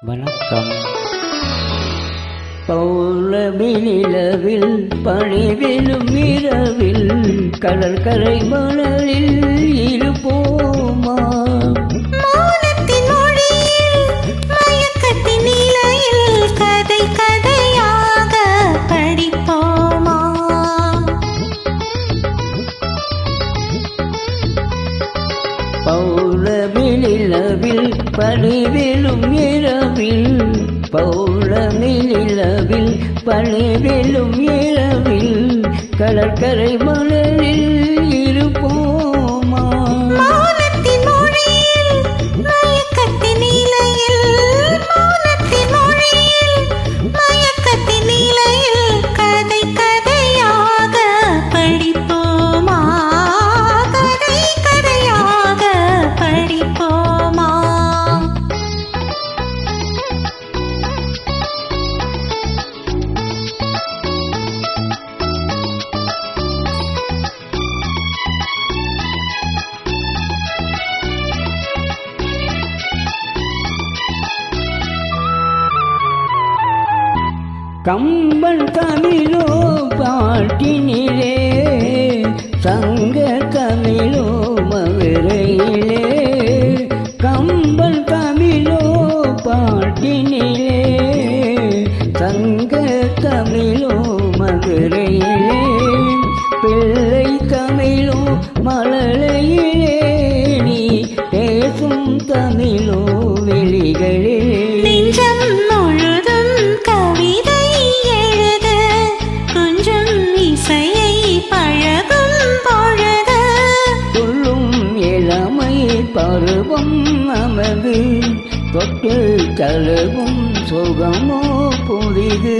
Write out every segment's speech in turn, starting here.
வணக்கம். பௌர்ணமி நிலவில் பணிவிலும் இரவில் கடற்கரை மணலில் இருப்போமா? பௌ பௌளமிழிலவில் பணிவிலும் இரவில். பௌளமிழிலவில் பணிவிலும் இரவில். கடற்கரை மலை கம்பன் தமிழோ பாட்டினிலே சங்க தமிழோ மதுரையிலே. கம்பன் தமிழோ பாட்டினிலே சங்க மருவும் நமது தொட்டு தழுவும் சுகமோ புரிது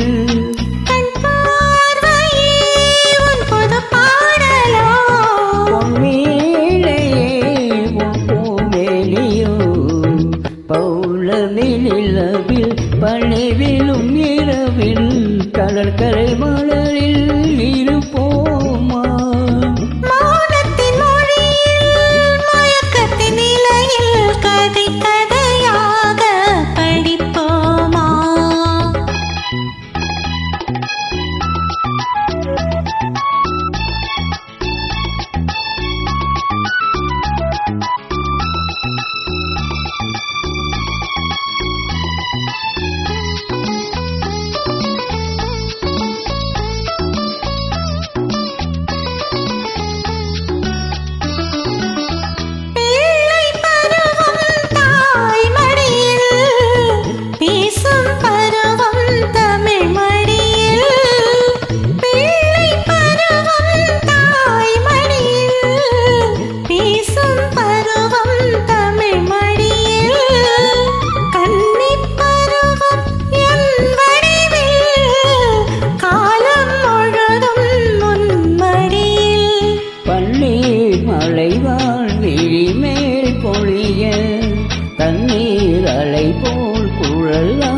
நிலவில் பணிவிலும் இரவில் கடற்கரை மலரில் இருப்பு அலைவாள் விழிமேல் பொழிய தண்ணீர் அலை போல் குழலாம்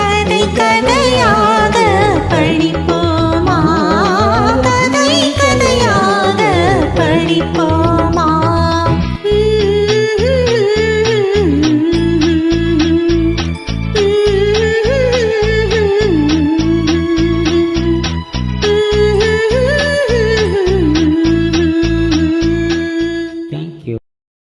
கதை கதை